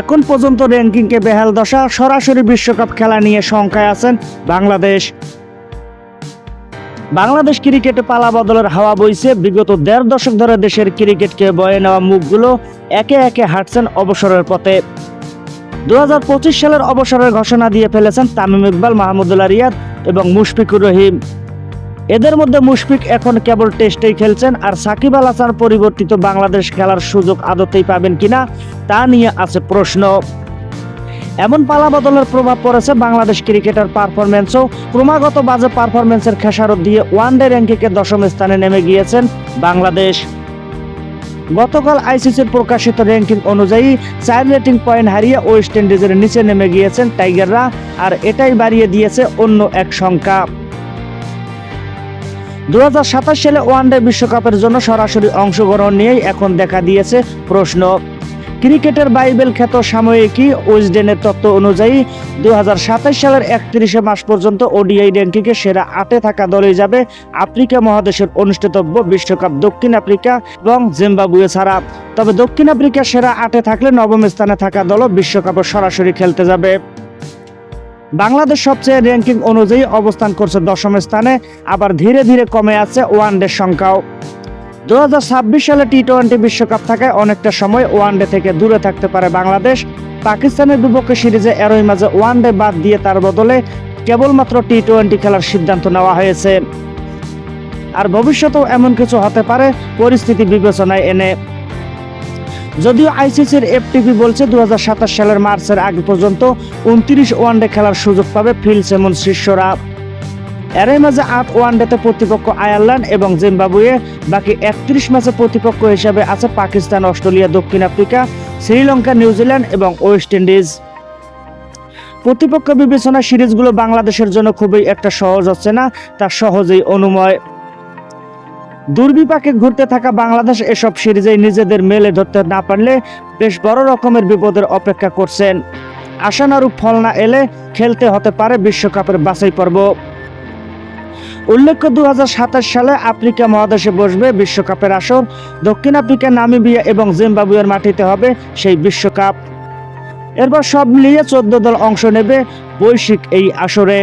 এখন পর্যন্ত র্যাঙ্কিংকে বেহাল দশা, সরাসরি বিশ্বকাপ খেলা নিয়ে শঙ্কায় আছেন বাংলাদেশ। বাংলাদেশ ক্রিকেটে পালা বদলের হাওয়া বইছে। বিগত দেড় দশক ধরে দেশের ক্রিকেটকে বয়ে নেওয়া মুখগুলো একে একে হাঁটছেন অবসরের পথে। দু হাজার পঁচিশ সালের অবসরের ঘোষণা দিয়ে ফেলেছেন তামিম ইকবাল, মাহমুদুল্লাহ রিয়াদ এবং মুশফিকুর রহিম। এদের মধ্যে মুশফিক এখন কেবল টেস্টেই খেলছেন আর সাকিব আল হাসান পরিবর্তিত বাংলাদেশ খেলার সুযোগ আদতেই পাবেন কিনা তা নিয়ে আছে প্রশ্ন। এমন পালা বদলের প্রভাব পড়েছে বাংলাদেশ ক্রিকেটার পারফরমেন্সও ক্রমাগত বাজে পারফরমেন্সের খেসারত দিয়ে ওয়ানডে র্যাঙ্কিংয়ে দশম স্থানে নেমে গিয়েছেন বাংলাদেশ। গতকাল আইসিসির প্রকাশিত র্যাঙ্কিং অনুযায়ী চার রেটিং পয়েন্ট হারিয়ে ওয়েস্ট ইন্ডিজের নিচে নেমে গিয়েছেন টাইগাররা, আর এটাই বাড়িয়ে দিয়েছে অন্য এক সংখ্যা। দুহাজার সাতাশ সালে ওয়ানডে বিশ্বকাপের জন্য সরাসরি অংশগ্রহণ নিয়েই এখন দেখা দিয়েছে প্রশ্ন। ক্রিকেটের বাইবেল খ্যাত সাময়িকী ওয়েসডেনের তত্ত্ব অনুযায়ী দুহাজার সাতাশ সালের একত্রিশে মাস পর্যন্ত ওডিআই র্যাঙ্কিংয়ে সেরা আটে থাকা দলে যাবে আফ্রিকা মহাদেশের অনুষ্ঠিতব্য বিশ্বকাপ দক্ষিণ আফ্রিকা এবং জিম্বাবুয়ে ছাড়া। তবে দক্ষিণ আফ্রিকা সেরা আটে থাকলে নবম স্থানে থাকা দলও বিশ্বকাপে সরাসরি খেলতে যাবে। বাংলাদেশ সবচেয়ে র্যাঙ্কিং অনুযায়ী অবস্থান করছে দশম স্থানে, আবার ধীরে ধীরে কমে আছে ওয়ানডে সংখ্যাও। দু সালে টি টোয়েন্টি বিশ্বকাপ থাকায় অনেকটা সময় ওয়ানডে থেকে দূরে থাকতে পারে বাংলাদেশ। পাকিস্তানের বিপক্ষে সিরিজে এরই মাঝে ওয়ানডে বাদ দিয়ে তার বদলে কেবলমাত্র টি টোয়েন্টি খেলার সিদ্ধান্ত নেওয়া হয়েছে। আর ভবিষ্যতেও এমন কিছু হতে পারে, পরিস্থিতি বিবেচনায় এনে। যদিও আইসিসির এফটিপি বলছে দু সালের মার্চের আগে পর্যন্ত উনত্রিশ ওয়ানডে খেলার সুযোগ পাবে ফিল সেমন শিষ্যরা। এরই মাঝে আট ওয়ানডেতে প্রতিপক্ষ আয়ারল্যান্ড এবং জিম্বাবুয়ে বাকি একত্রিশ ম্যাচে প্রতিপক্ষ হিসেবে আছে পাকিস্তান, অস্ট্রেলিয়া, দক্ষিণ আফ্রিকা, শ্রীলঙ্কা, নিউজিল্যান্ড এবং ওয়েস্ট ইন্ডিজ। প্রতিপক্ষ বিবেচনা সিরিজগুলো বাংলাদেশের জন্য খুবই একটা সহজ হচ্ছে না, তা সহজেই অনুময়। দুর্বিপাকে ঘুরতে থাকা বাংলাদেশ এসব সিরিজে নিজেদের মেলে ধরতে না পারলে বেশ বড় রকমের বিপদের অপেক্ষা করছেন। আশানুরূপ ফল না এলে খেলতে হতে পারে বিশ্বকাপের বাছাই পর্ব। উল্লেখ্য দু হাজার সাতাশ সালে আফ্রিকা মহাদেশে বসবে বিশ্বকাপের আসর। দক্ষিণ আফ্রিকা নামিবিয়া এবং জিম্বাবুয়ের মাটিতে হবে সেই বিশ্বকাপ। এরপর সব মিলিয়ে চোদ্দ দল অংশ নেবে বৈশ্বিক এই আসরে।